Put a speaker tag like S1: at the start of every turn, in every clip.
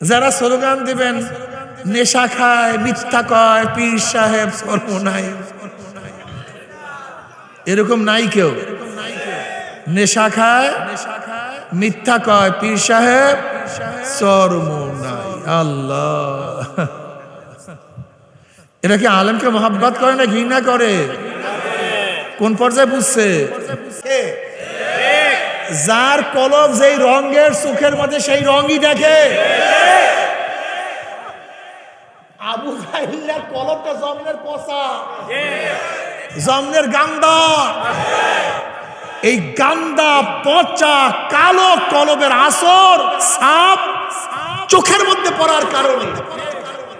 S1: যারা স্লোগান দিবেন, নেশা খায়, মিথ্যা কয়, পীর সাহেব সর্বনাই। এরকম নাই কেউ। নেশা খায়, মিথ্যা কয়, পীর সাহেব সর্বনাই। আল্লাহ। এরা কি আলেমকে মহাব্বাত করে না ঘৃণা করে? কোন পর্যায়ে বুঝছে? যার কলব যেই রঙের, চোখের মধ্যে সেই রঙই দেখে। আবু জাহিল্লার কলবটা জমনের পচা। জমনের গান্দা। এই গান্দা পচা কালো কলবের আসর সাপ চোখের মধ্যে পড়ার কারণে।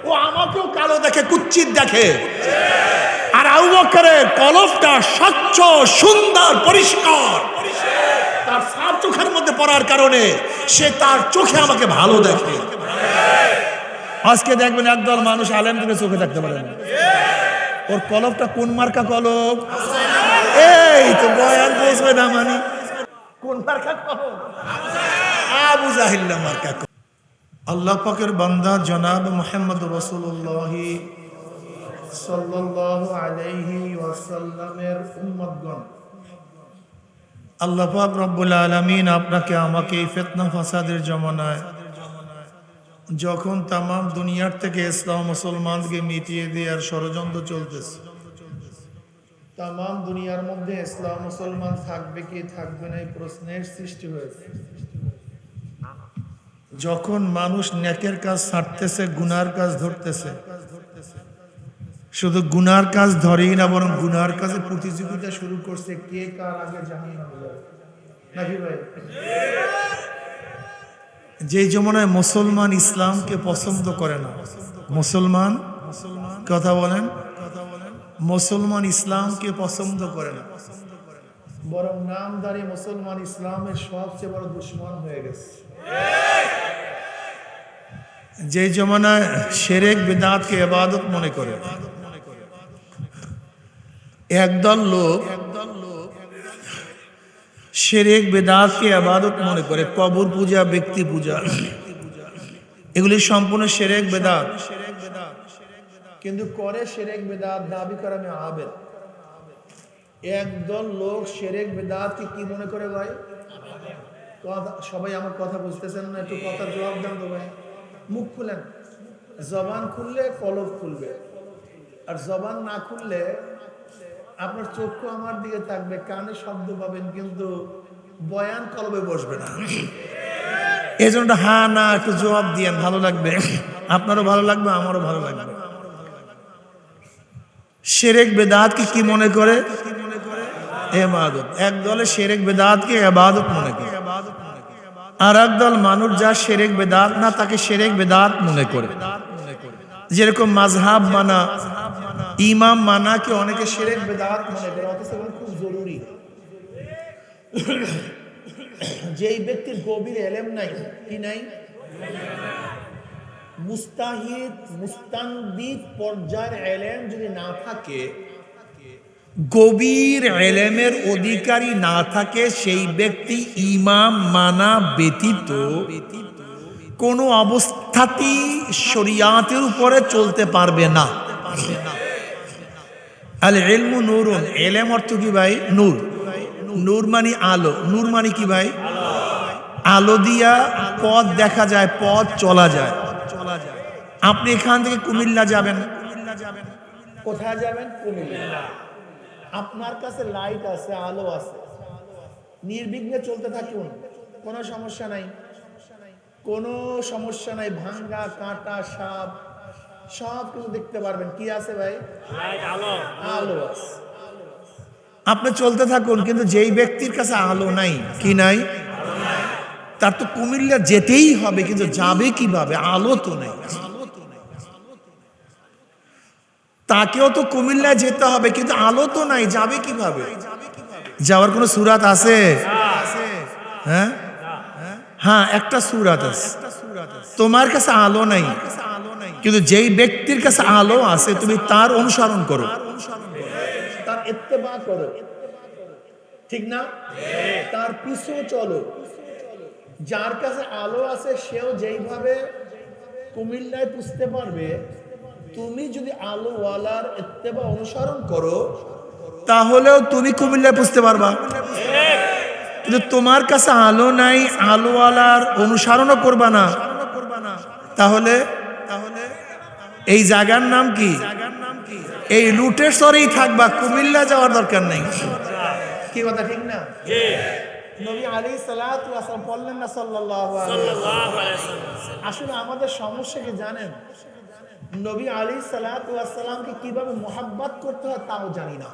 S1: ও আমাকেও কালো দেখে কুচ্ছিত দেখে। আর আবু বকরের কলবটা স্বচ্ছ, সুন্দর, পরিষ্কার তার সাপ চোখের মধ্যে পড়ার কারণে সে তার চোখে আমাকে ভালো দেখে। আজকে দেখবেন একদল মানুষ আলেম থেকে চোখে থাকতে পারে ওর কলবটা কোন মার্কা কলব এই তো বয়ান বসবে না মানে। কোন মার্কা কলব আবু জাহিল্লা মার্কা। আল্লাহ পাকের বান্দা জনাব মোহাম্মদ রসুল্লাহ সাল্লাল্লাহু আলাইহি ওয়াসাল্লামের উম্মতগণ। আল্লাহ পাক রব্বুল আলামিন আপনাকে আমাকে এই ফিতনা ফাসাদের জমানায় যখন তাম দুনিয়ার থেকে ইসলাম মুসলমানকে মিটিয়ে দেওয়ার ষড়যন্ত্র চলতেছে তাম দুনিয়ার মধ্যে ইসলাম মুসলমান থাকবে কি থাকবে না এই প্রশ্নের সৃষ্টি হয়েছে। যখন মানুষ নেকের কাজ ছাড়তেছে, গুনার কাজ ধরতেছে শুধু গুনার কাজ ধরেই না, বরং গুনার কাজে প্রতিযোগিতা শুরু করছে। কে কার আগে যাবে নাকি যে জমানায় মুসলমান ইসলামকে পছন্দ করে না, মুসলমান কথা বলেন, মুসলমান ইসলামকে পছন্দ করে না, বরং নামদারি মুসলমান ইসলামের সবচেয়ে বড় দুশ্মন হয়ে গেছে। যে জমানায় সেরেক, বেদাতকে এবাদত মনে করে একদল লোক সেরেক বেদাতকে আবাদত মনে করে, কবর পূজা, ব্যক্তি পূজা। এগুলি সম্পূর্ণ সেরেক বেদাত। কিন্তু করে সেরেক বেদাত দাবি করে আমি আবেদ। একদল লোক সেরেক বেদাতকে কি মনে করে ভাই? সবাই আমার কথা বুঝতেছেন না, একটু কথার জবাব দেন তো ভাই। মুখ খুলেন। জবান খুললে কলব খুলবে। আর জবান না খুললে আপনার চক্ষু আমার দিকে থাকবে, কানে শব্দ পাবেন, কিন্তু বয়ান কলবে বসবে না। এই জন্য হা, না, একটু জবাব দিয়েন, ভালো লাগবে? আপনারও ভালো লাগবে, আমারও ভালো লাগবে। সেরেক বেদাতকে কি মনে করে? এবাদত। এক দলে সেরেক বেদাতকে এবাদত মনে করে? আর এক দল মানুষ যা সেরেক বেদাত না, তাকে সেরেক বেদাত মনে করে। যেরকম মাঝহাব মানা ইমাম মানাকে অনেকে সেরেক বেদাত মনে করে খুব জরুরি। যেই ব্যক্তির গভীর এলেম নাই, কি নাই? মুস্তাহিদ পর্যায়ের এলেম যদি না থাকে, গভীর এলেমের অধিকারী না থাকে, সেই ব্যক্তি ইমাম মানা ব্যতীত কোনো অবস্থাতেই শরিয়াতের উপরে চলতে পারবে না পারবে না। আল এলমু নুরুন। এলেম অর্থ কি ভাই? নূর। নূর মানি আলো। নূর মানি কি ভাই? আলো দিয়া পথ দেখা যায়, পথ চলা যায়। আপনি এখান থেকে কুমিল্লা যাবেন। কোথায় যাবেন? কুমিল্লা। আপনার কাছে লাইট আছে, আলো আছে। নির্বিঘ্নে চলতে থাকুন। কোনো সমস্যা নাই। কোনো সমস্যা নাই। ভাঙ্গা, কাঁটা, সাপ সব কিছু দেখতে পারবেন। কি আছে ভাই? আলো আছে। আপনি চলতে থাকুন কিন্তু যেই ব্যক্তির কাছে আলো নাই কি নাই? তার তো কুমিল্লা যেতেই হবে কিন্তু যাবে কীভাবে? আলো তো নেই। তাকেও তো কুমিল্লায় যেতে হবে কিন্তু আলো তো নাই যাবে কীভাবে? যাওয়ার কোনো সুরাত আছে? হ্যাঁ? হ্যাঁ একটা সুরাত আছে। তোমার কাছে আলো নাই। কিন্তু যেই ব্যক্তির কাছে আলো আছে তুমি তার অনুসরণ করো। তার ইত্তেবা করো। ঠিক না? তার পিছু চলো। যার কাছে আলো আছে সেও যেইভাবে কুমিল্লায় পুষতে পারবে তুমি যদি আলোওয়ালার এত্তেবা অনুসরণ করো তাহলেও তুমি কুমিল্লায় পুষতে পারবা। কিন্তু তোমার কাছে আলো নাই আলোওয়ালার অনুসরণও করবা না। তাহলে এই জায়গার নাম কি? এই লুটের সরেই থাকবা কুমিল্লা যাওয়ার দরকার নেই। কি কথা ঠিক না? নবী আলী বললেন না সাল্লাল্লাহু আসলে আমাদের সমস্যা কি জানেন? নবী আলী সালাতু কীভাবে মোহাব্বত করতে হয় তাও জানি না।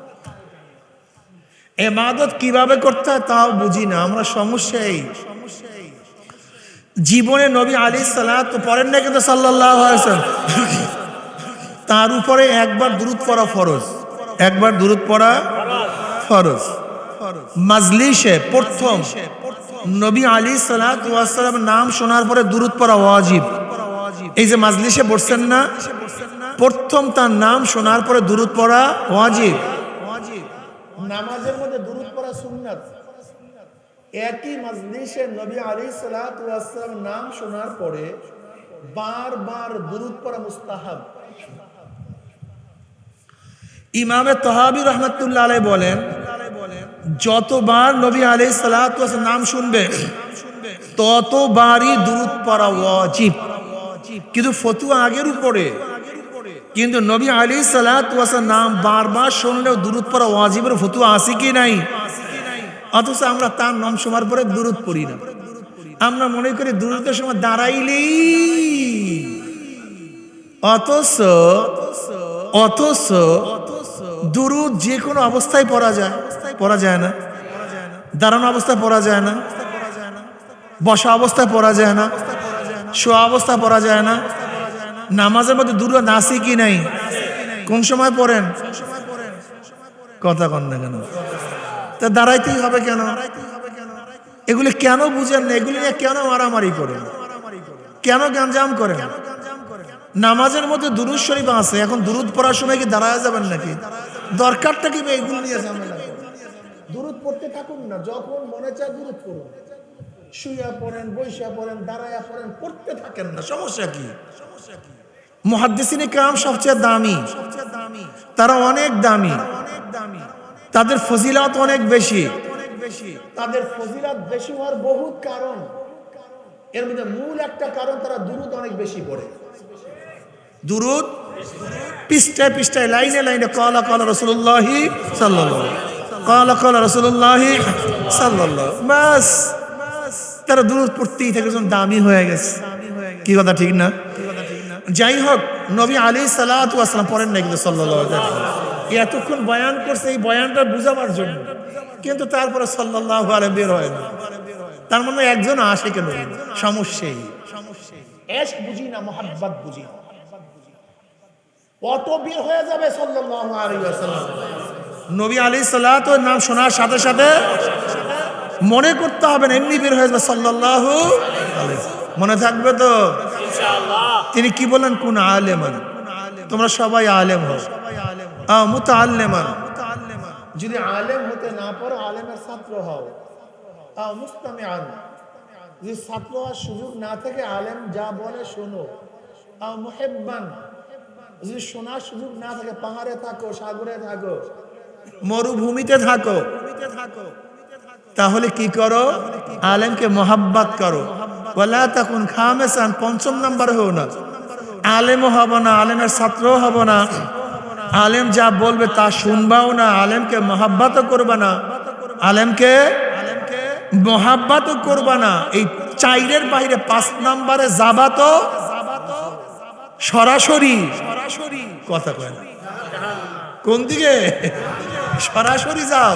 S1: এমাদত কীভাবে করতে হয় তাও বুঝি না আমরা সমস্যা এই। জীবনে নবী আলী সালাত পড়েন না কিন্তু সাল্লাহ তার উপরে একবার দূরত পড়া ফরজ। একবার দূরত পড়া ফরজ। মাজলিসে প্রথম নবী আলী সালাম নাম শোনার পরে দূরত পড়া ওয়াজিব। এই যে মাজলিসে বসছেন না, প্রথম তার নাম শোনার পরে দূরত পড়া ওয়াজিব। নামাজের মধ্যে দূরত পড়া সুন্নাত। একই মজলিসে নবী আলী সালাম নাম শোনার পরে বারবার দুরুদ পড়া মুস্তাহাব। ইমামে তহাবি রহমতুল্লাহ আলাই বলেন, যতবার নবী আলী সালাম নাম শুনবে, ততবারই দুরুদ পড়া ওয়াজিব। কিন্তু ফতুয়া আগের উপরে, কিন্তু নবী আলী সালাম নাম বারবার শুনলেও দুরুদ পড়া ওয়াজিবের ফতুয়া আছে কি নাই? অথচ আমরা তার নাম শোনার পরে দূরত পড়ি না। আমরা মনে করি দূরতের সময় দাঁড়াইলেই, অথচ অথচ দুরুদ যে কোনো অবস্থায় পড়া যায় পড়া যায় না। দাঁড়ানো অবস্থায় পড়া যায় না। বসা অবস্থায় পড়া যায় না। শোয়া অবস্থায় পড়া যায় না। নামাজের মধ্যে দূর নাসি কি নাই? কোন সময় পড়েন? কথা কন না কেন? তা দাঁড়াইতেই হবে কেন? এগুলি কেন বুঝেন না? এগুলি নিয়ে কেন মারামারি করেন? কেন গাঞ্জাম করেন? নামাজের মধ্যে দুরুদ শরীফ আছে এখন দুরুদ পড়ার সময় কি দাঁড়ায় যাবেন নাকি? দরকারটা কি এগুলো নিয়ে ঝামেলা দুরুদ পড়তে থাকুন না যখন মনে চায় দুরুদ পড়ুন। শুইয়া পড়েন বৈশা পড়েন দাঁড়ায়া পড়েন পড়তে থাকেন না সমস্যা কি? মহাদ্দেসিনে কাম সবচেয়ে দামি। তারা অনেক দামি অনেক দামি। তাদের ফজিলত অনেক বেশি। তাদের ফজিলত বেশি হওয়ার বহুত কারণ। এর মধ্যে মূল একটা কারণ তারা দুরুদ অনেক বেশি পড়ে। দুরুদ, পৃষ্ঠায় পৃষ্ঠায়, লাইনে লাইনে, কলা কলা রসুল্লাহি সাল্লাল্লাহ কলা কলা রসুল্লাহি সাল্লাল্লাহ বাস, তারা দুরুদ পড়তেই থাকে দামি হয়ে গেছে। কি কথা, ঠিক না? যাই হোক, নবী আলী সালাতু আসলাম পড়েন না কিন্তু ওয়াসাল্লাম। এতক্ষণ বয়ান করছে, এই বয়ানটা বুঝাবার জন্য। কিন্তু তারপরে সাল্লাল্লাহু আলাইহি বের হয় না। তার মানে একজন আসে কেন? সমস্যাই এশক বুঝি না, মোহাব্বত বুঝি না। অত বের হয়ে যাবে ওয়াসাল্লাম? নবী আলী সাল্লাত নাম শোনার সাথে সাথে মনে করতে হবে না এমনি বের হয়ে যাবে সাল্লাল্লাহু আলাইহি মনে থাকবে তো? তিনি কি বলেন কোন আলেমান। তোমরা সবাই আলেম হও। মুতাআল্লিমান। যদি আলেম হতে না পারো আলেমের ছাত্র হও। মুস্তামিআন। যদি ছাত্র হওয়ার সুযোগ না থাকে আলেম যা বলে শোনো। মুহেব্বান। যদি শোনার সুযোগ না থাকে পাহাড়ে থাকো সাগরে থাকো। মরুভূমিতে থাকো। তাহলে কি করো? আলেমকে মোহাব্বত করো। বলা তখন খামেসান পঞ্চম নাম্বার হো না। আলেমও হব না আলেমের ছাত্রও হব না। আলেম যা বলবে তা শুনবাও না আলেমকে মোহাব্বতও করবা না। আলেমকে মোহাব্বতও করবা না। এই চাইরের বাইরে পাঁচ নাম্বারে যাবা তো সরাসরি। সরাসরি। কথা কয় না। কোন দিকে? সরাসরি যাও।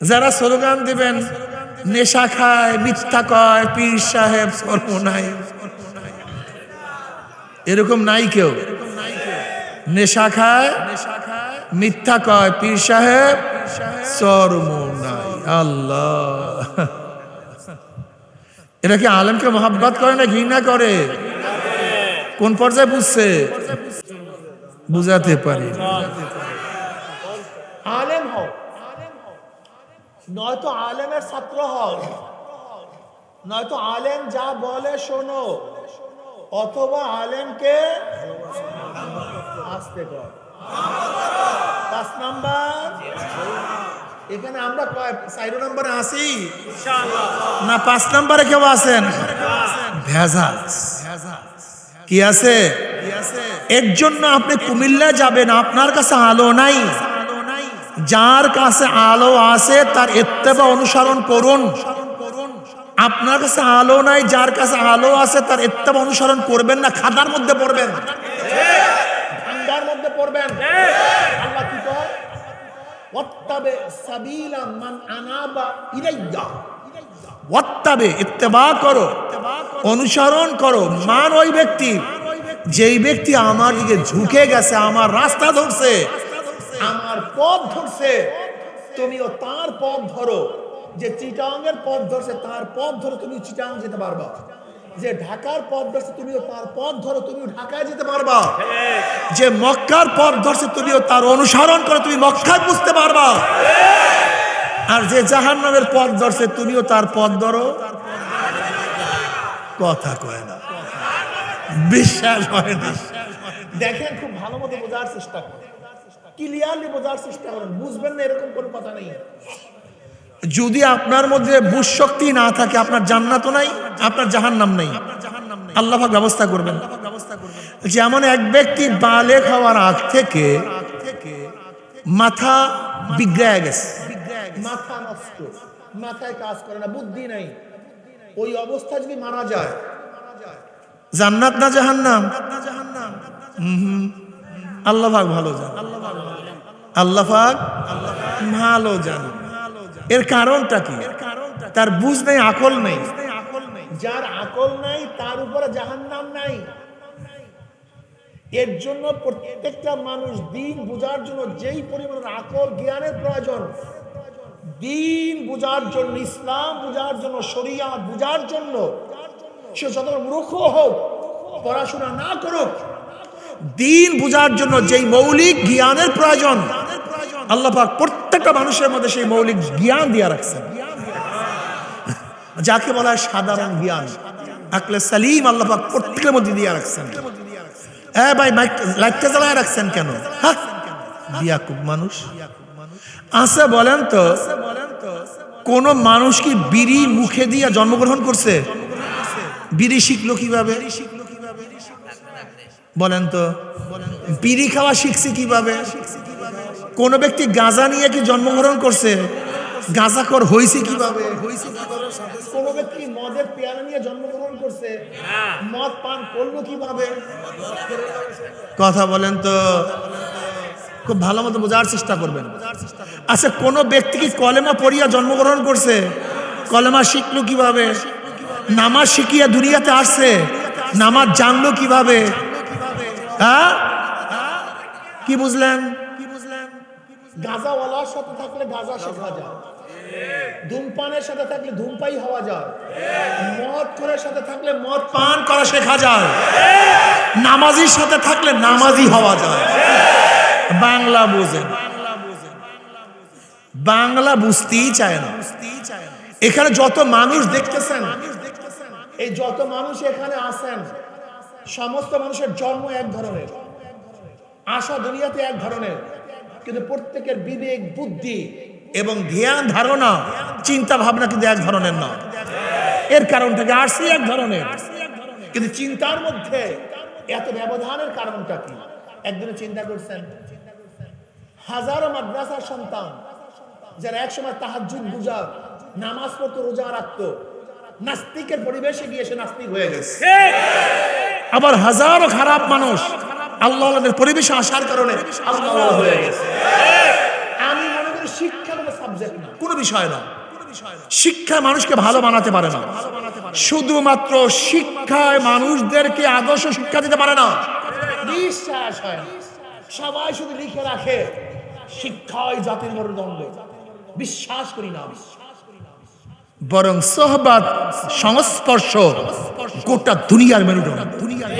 S1: যারা স্লোগান দিবেন, নেশা খায়, মিথ্যা কয়, পীর সাহেব সর্বনাই এরকম নাই কেউ। নেশা খায়, মিথ্যা কয়, পীর সাহেব সর্বনাই আল্লাহ। এরা কি আলেমকে মহাব্বাত করে না ঘৃণা করে? কোন পর্যায়ে বুঝছে? বুঝাতে পারি। আলেম হও। নয়তো আলেমের ছাত্র হও। নয়তো আলেম যা বলে শোনো। অথবা আলেমকে আসতে কর পাঁচ নাম্বার। এখানে আমরা চাইরো নম্বরে আসি? না পাঁচ নম্বরে কেউ আছেন? ভেজাল। কি আছে? এর জন্য আপনি কুমিল্লা যাবেন, আপনার কাছে আলো নাই। যার কাছে আলো আছে, তার এত্তেবা অনুসরণ করুন। আপনার কাছে আলো নাই, যার কাছে আলো আছে, তার এত্তেবা অনুসরণ করবেন না, খাদার মধ্যে পড়বেন। মধ্যে পড়বেন। আল্লাহ কি কয়? ওয়াত্তাবে, ইত্তেবা করো, অনুসরণ করো, মান ওই ব্যক্তি। যেই ব্যক্তি আমার দিকে ঝুঁকে গেছে, আমার রাস্তা ধরছে, আমার পথ ধরছে, তুমিও তার পথ ধরো। যে চিটাঙ্গের পথ ধরছে, তার পথ ধরো তুমি চিটাং যেতে পারবা। যে ঢাকার পথ ধরছে, তুমিও তার পথ ধরো, তুমিও ঢাকায় যেতে পারবা। যে মক্কার পথ ধরছে, তুমিও তার অনুসরণ করে, তুমি মক্কায় বুঝতে পারবা। আর যে জাহান্নামের পথ ধরছে তুমিও তার পথ ধরো। কথা কয় না। বিশ্বাস হয় না। দেখেন খুব ভালো মতো বোঝার চেষ্টা করেন। ক্লিয়ারলি বোঝার চেষ্টা করেন। বুঝবেন না এরকম কোনো কথা নেই। যদি আপনার মধ্যে বুঝ শক্তি না থাকে আপনার জান্নাত নাই আপনার জাহান্নাম নেই। আল্লাহ ব্যবস্থা করবেন। যেমন এক ব্যক্তি বালেক হওয়ার আগ থেকে মাথা বিগ্রায় গেছে। মাথা নষ্ট। মাথায় কাজ করে না, বুদ্ধি নাই। ওই অবস্থা যদি মারা যায়, জান্নাত না জাহান্নাম? আল্লাহ পাক ভালো জান। আল্লাহ পাক ভালো জান। এর কারণটা কি? তার বুঝ নেই, আকল নেই। যার আকল নাই, তার উপরে জাহান্নাম নাই। এর জন্য প্রত্যেকটা মানুষ দিন বোঝার জন্য যেই পরিমাণের আকল, জ্ঞানের প্রয়োজন দিন বোঝার জন্য, ইসলাম বোঝার জন্য শরিয়াত বোঝার জন্য, সে যত মূর্খ হোক, পড়াশোনা না করুক, দিন বোঝার জন্য যেই মৌলিক জ্ঞানের প্রয়োজন, আল্লাহ পাক প্রত্যেকটা মানুষের মধ্যে সেই মৌলিক জ্ঞান দিয়ে রাখছেন। যাকে বলা হয় সাধারণ জ্ঞান, আকলে সালিম আল্লাহ পাক প্রত্যেকের মধ্যে দিয়ে রাখছেন। হ্যাঁ ভাই লাইটটা জ্বালায় রাখছেন কেন? হ্যাঁ? বিয়াকুব মানুষ। আচ্ছা বলেন তো, কোন মানুষ কি বিড়ি মুখে দিয়ে জন্মগ্রহণ করছে? বিড়ি শিখলো কীভাবে? বলেন তো, বিড়ি খাওয়া শিখছে কীভাবে? কোন ব্যক্তি গাঁজা নিয়ে কি জন্মগ্রহণ করছে? গাঁজাখর হয়েছে কীভাবে? কোন ব্যক্তি মদের পেয়ালা নিয়ে জন্মগ্রহণ করছে? মদ পান করল কীভাবে? কথা বলেন তো খুব ভালো মতো বোঝার চেষ্টা করবেন। আচ্ছা কোন ব্যক্তি কি কলেমা পড়িয়া জন্মগ্রহণ করছে? কলেমা শিখলো কীভাবে? নামাজ শিখিয়া দুনিয়াতে আসছে? নামাজ জানলো কীভাবে? হ্যাঁ? কি বুঝলেন? গাজাওয়ালার সাথে থাকলে গাজা শেখা যায়। ধূমপানের সাথে থাকলে ধূমপাই হওয়া যায়। মদ করে সাথে থাকলে মদ পান করা শেখা যায়। নামাজির সাথে থাকলে নামাজি হওয়া যায়। বাংলা বোঝেন বাংলা বুঝতেই চায় না। এখানে যত মানুষ দেখতেছেন, এই যত মানুষ এখানে আছেন, সমস্ত মানুষের জন্ম এক ধরনের, আশা দুনিয়াতে এক ধরনের, কিন্তু প্রত্যেকের বিবেক, বুদ্ধি এবং ধ্যান, ধারণা, চিন্তা ভাবনা কিন্তু এক ধরনের না। এর কারণটাকে আসি এক ধরনের। কিন্তু চিন্তার মধ্যে এত ব্যবধানের কারণটা কি? একদিনে চিন্তা করছেন? হাজারো মাদ্রাসার সন্তান যারা একসময় তাহাজুদ গুজার, নামাজ পড়তো, রোজা রাখতো, নাস্তিকের পরিবেশে গিয়ে সে নাস্তিক হয়ে গেছে। আবার হাজারো খারাপ মানুষ আল্লাহ পরিবেশে আসার কারণে হয়ে গেছে। আমি মনে করি শিক্ষা কোনো সাবজেক্ট না, কোনো বিষয় না। শিক্ষা মানুষকে ভালো বানাতে পারে না। শুধুমাত্র শিক্ষায় মানুষদেরকে আদর্শ শিক্ষা দিতে পারে না। বিশ্বাস হয় না। সবাই শুধু লিখে রাখে শিক্ষায় জাতির মেরুদণ্ড বিশ্বাস করি না বরং সহবাদ সংস্পর্শ গোটা দুনিয়ার মেরুদণ্ড দুনিয়ার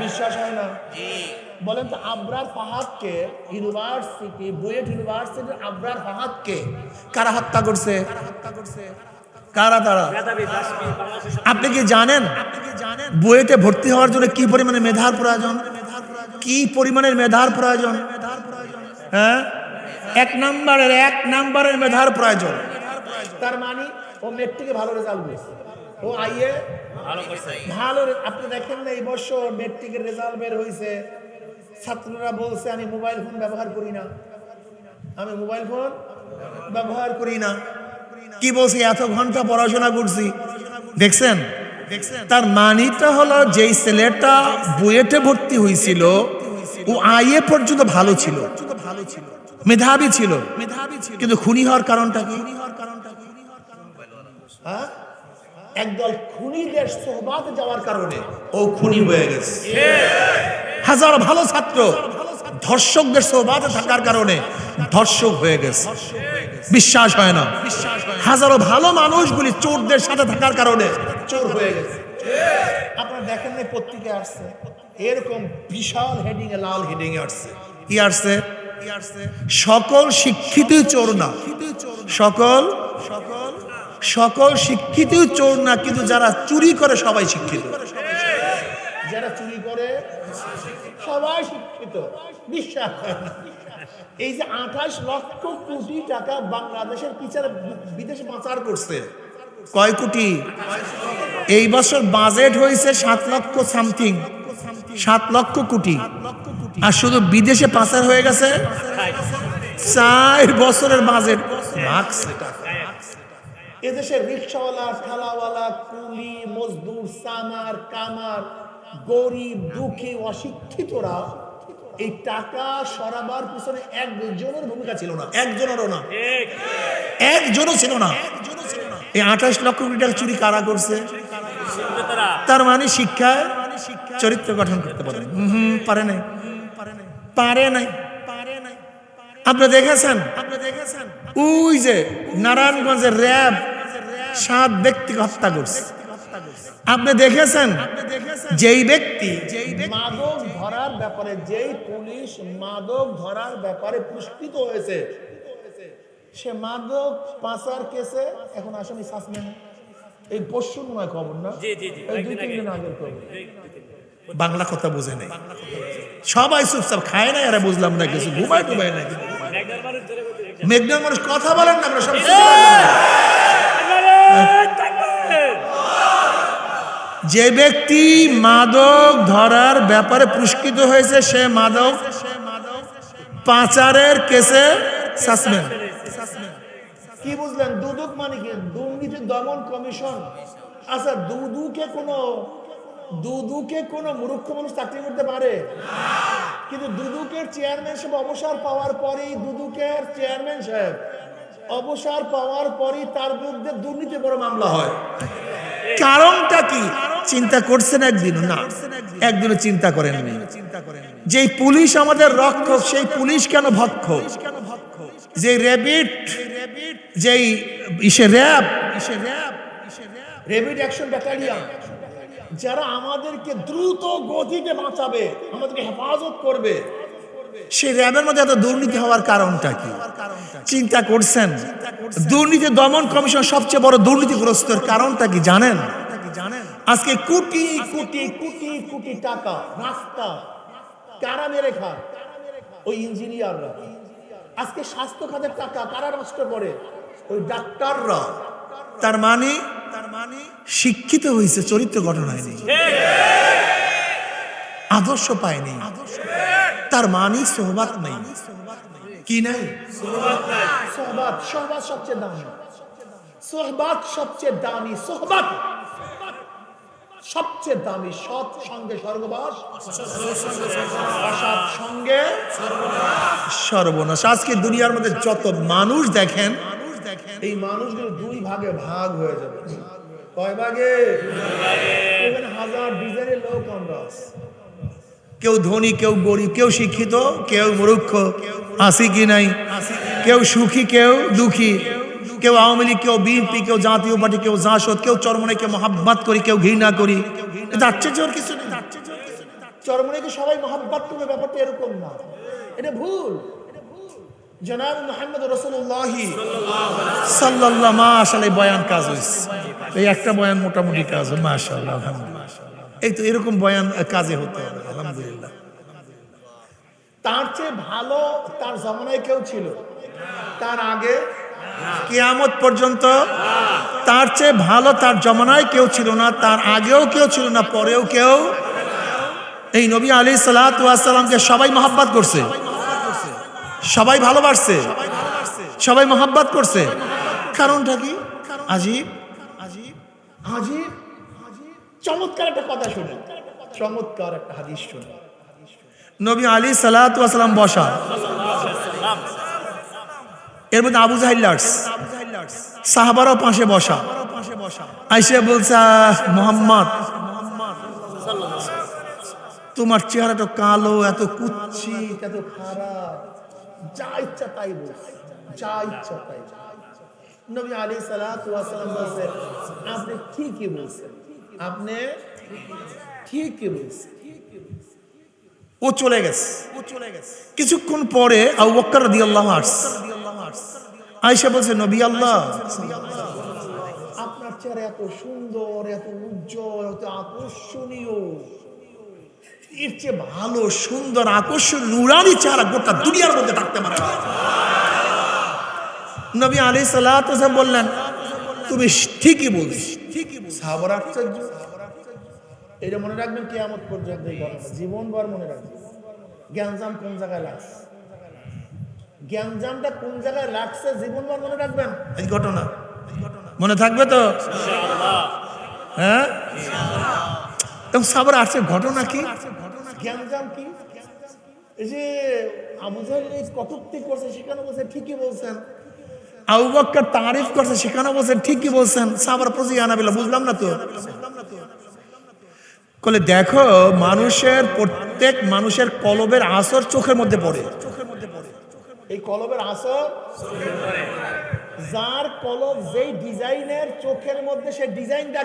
S1: বিশ্বাস হয় না? বলেন তো আবরার ফাহাদকে ইউনিভার্সিটি বুয়েট ইউনিভার্সিটির আবরার ফাহাদকে কারা হত্যা করছে? কারা তারা? আপনি কি জানেন? বুয়েটে ভর্তি হওয়ার জন্য কি পরিমাণে মেধার প্রয়োজন? কি পরিমাণের মেধার প্রয়োজন? হ্যাঁ? এক নাম্বারের এক নাম্বারের মেধার প্রয়োজন। তার মানে ও মেট্রিকে ভালো রেজাল্ট করেছে ও আইয়ে ভালো আপনি দেখেন না এই বছর মেট্রিকের রেজাল্ট বের হয়েছে ছাত্ররা বলছে আমি মোবাইল ফোন ব্যবহার করি না। আমি মোবাইল ফোন ব্যবহার করি না। কি বলছি এত ঘণ্টা পড়াশোনা করছি। দেখছেন? তার মানিটা হলো যেই ছেলেটা বুয়েটে ভর্তি হয়েছিল ও আইএ পর্যন্ত ভালো ছিল। মেধাবী ছিল। কিন্তু খুনি হওয়ার কারণটা কি? হ্যাঁ? একদল খুনিদের সোহবাতে যাওয়ার কারণে ও খুনি হয়ে গেছে। হাজার ভালো ছাত্র ধর্ষকদের সোহবাতে থাকার কারণে ধর্ষক হয়ে গেছে। বিশ্বাস হয় না। হাজারো ভালো মানুষগুলি চোরদের সাথে থাকার কারণে চোর হয়ে গেছে। আপনারা দেখেন না পত্রিকা আসছে, এরকম বিশাল হেডিং এ, লাল হেডিং এ আসছে। কি আসছে? সকল শিক্ষিত চোর না। সকল সকল সকল শিক্ষিত চোর না, কিন্তু যারা চুরি করে সবাই শিক্ষিত। যারা চুরি করে, সবাই শিক্ষিত। বিশ্বাস। এই যে আঠাশ লক্ষ কোটি টাকা বাংলাদেশের পিছনে বিদেশে পাচার করছে। কয় কোটি? এই বছর বাজেট হয়েছে সাত লক্ষ সামথিং সাত লক্ষ কোটি। আর শুধু বিদেশে পাচার হয়ে গেছে? চার বছরের বাজেট এদেশের রিক্সাওয়ালা ঠালাওয়ালা, কুলি, মজদুর সামার কামার, গরিব, দুঃখী, অশিক্ষিতরা এই টাকা সরাবার পিছনে একজনের ভূমিকা ছিল না একজনেরও না। একজনও ছিল না। এই আঠাশ লক্ষ কোটি টাকা চুরি কারা করছে? তার মানে শিক্ষায় চরিত্র গঠন করতে পারে। পারে নাই। পারে নাই। আপনি দেখেছেন আপনি দেখেছেন? ওই যে নারায়ণগঞ্জের র্যাব সাত ব্যক্তিকে হত্যা করছে। আপনি দেখেছেন? যেই ব্যক্তি মাদক ধরার ব্যাপারে যেই পুলিশ মাদক ধরার ব্যাপারে পুরস্কৃত হয়েছে সে মাদক পাচার কেসে এখন আসামি সাসপেন্ড। এই পরশু মনে হয় খবর না?
S2: জি, জি, জি,
S1: এই দুই তিন দিন আগের খবর। বাংলা কথা বুঝে নেই। সবাই চুপচাপ খায় না এরা বুঝলাম না কিছু। ঘুমায় টুমায় না মেঘনার মানুষ কথা বলেন না আমরা সব চুপ করে আছি।
S2: থাকবে।
S1: যে ব্যক্তি মাদক ধরার ব্যাপারে পুরস্কৃত হয়েছে সে মাদক পাচারের কেসে সাসপেন্ড। কি বুঝলেন? দুদক মানে কি? দুর্নীতি দমন কমিশন। আচ্ছা দুদুকে কোনো দুদুকে কোনো মূর্খ মানুষ চাকরি করতে পারে? কিন্তু দুদুকের চেয়ারম্যান সাহেব অবসর পাওয়ার পরেই দুদুকের চেয়ারম্যান সাহেব অবসর পাওয়ার পরেই তার বিরুদ্ধে দুর্নীতি বড় মামলা হয়। কারণটা কি? চিন্তা করছেন একদিন না। একদিনও চিন্তা করেননি যেই পুলিশ আমাদের রক্ষক, সেই পুলিশ কেন ভক্ষক যে র্যাবিট, যেই ইসে র্যাব ইসে র্যাব, র্যাবিট অ্যাকশন ব্যাটালিয়ন, যারা আমাদেরকে দ্রুত গতিতে বাঁচাবে, আমাদেরকে হেফাজত করবে, সেই র্যাবের মধ্যে এত দুর্নীতি হওয়ার কারণটা কি? চিন্তা করছেন? দুর্নীতি দমন কমিশন সবচেয়ে বড় দুর্নীতিগ্রস্তের কারণটা কি জানেন? আজকে কোটি কোটি কোটি কোটি টাকা রাস্তা কারা মেরে খায়? ওই ইঞ্জিনিয়াররা। আজকে স্বাস্থ্য খাতের টাকা কারা নষ্ট করে? ওই ডাক্তাররা। তার মানে তার মানে শিক্ষিত হয়েছে চরিত্র গঠন হয়নি আদর্শ পায়নি তার মানে সোহবাত নেই। কি নাই? সোহবাত সোহবাত সবচেয়ে দামি। সোহবাত সবচেয়ে দামি সোহবাত সবচেয়ে দামি সৎ সঙ্গে স্বর্গবাস? অসৎ সঙ্গে সর্বনাশ। আজকে দুনিয়ার মধ্যে যত মানুষ দেখেন এই মানুষগুলো দুই ভাগে ভাগ হয়ে যাবে। কয় ভাগে? হাজার ডিজাইনের লোক আমরা কেউ ধনী কেউ গরিব কেউ শিক্ষিত কেউ মূর্খ আসি কি নাই? কেউ সুখী কেউ দুঃখী। কেউ আওয়ামী লীগ কেউ বিএনপি কেউ জাতীয় পার্টি কেউ জাসদ কেউ চরমনে কেউ মহাব্বাত করি কেউ ঘৃণা করি। এটা আশ্চর্যের কিছু নেই। চরমনেকে সবাই মহাব্বাত করবে ব্যাপারটা এরকম না। এটা ভুল। জনাব মোহাম্মদ রসুল্লাহি সাল্লাল্লাহ মাশাআল্লাহ এই বয়ান কাজ হয়েছে এই একটা বয়ান মোটামুটি কাজ হয় মাশাআল্লাহ আলহামদুলিল্লাহ। এই তো এরকম বয়ান কাজে হতে হবে আলহামদুলিল্লাহ। তার চেয়ে ভালো তার জমানায় কেউ ছিল? তার আগে কিয়ামত পর্যন্ত তার চেয়ে ভালো তার জমানায় কেউ ছিল না, তার আগেও কেউ ছিল না, পরেও কেউ এই নবী আলী সালাতামকে সবাই মহাব্বাত করছে। সবাই ভালোবাসছে। সবাই মহাব্বাত করছে। কারণটা কি? আজিব। চমৎকার একটা কথা শুনে। চমৎকার একটা হাদিস শুনে। নবী আলী সালাতাম বসা। এর মধ্যে আবু জাহিল্লার্স সাহাবারও পাশে বসা। আইসে বলছে মোহাম্মদ, তোমার চেহারাটা কালো, এত কুচ্ছি, এত খারাপ। যা ইচ্ছা তাই বলছে যা ইচ্ছা তাই নবী আলী সালাম বলছে, আপনি ঠিকই বলছেন, আপনি ঠিকই বলছেন। ও চলে গেছে। ও চলে গেছে কিছুক্ষণ পরে আবু আয়েশা বলছে, নবী আল্লাহ। আপনার চেহারা এত সুন্দর, এত উজ্জ্বল, এত আকর্ষণীয়। এর চেয়ে ভালো, সুন্দর আকর্ষণ নুরানি চেহারা গোটা দুনিয়ার মধ্যে থাকতে পারে। নবী আলী সাল্লাহ বললেন, তুমি ঠিকই বলছ। ঠিকই সাহাবার আশ্চর্য। এটা মনে রাখবেন কেয়ামত পর্যন্ত এই ঘটনা। জীবনভর মনে রাখবেন। জ্ঞানজাম কোন জায়গায় লাগছে জ্ঞানজামটা কোন জায়গায় লাগছে জীবনভর মনে রাখবেন? এই ঘটনা। মনে থাকবে তো? হ্যাঁ? এবং সাবার আসছে ঘটনা কি? জ্ঞানজাম কি? এই যে আবু জাহেল এই কটুক্তি করছে, সেখানে বলছে, ঠিকই বলছেন। আবু বক্কর তারিফ করছে, সেখানে বলছেন ঠিকই বলছেন। সাবার প্রতি আনাবিল্লা বুঝলাম না তো? কলে দেখো, মানুষের প্রত্যেক মানুষের কলবের আসর চোখের মধ্যে পড়ে। চোখের মধ্যে পড়ে এই কলবের আসর যার কলব যেই ডিজাইনের চোখের মধ্যে সে ডিজাইনটা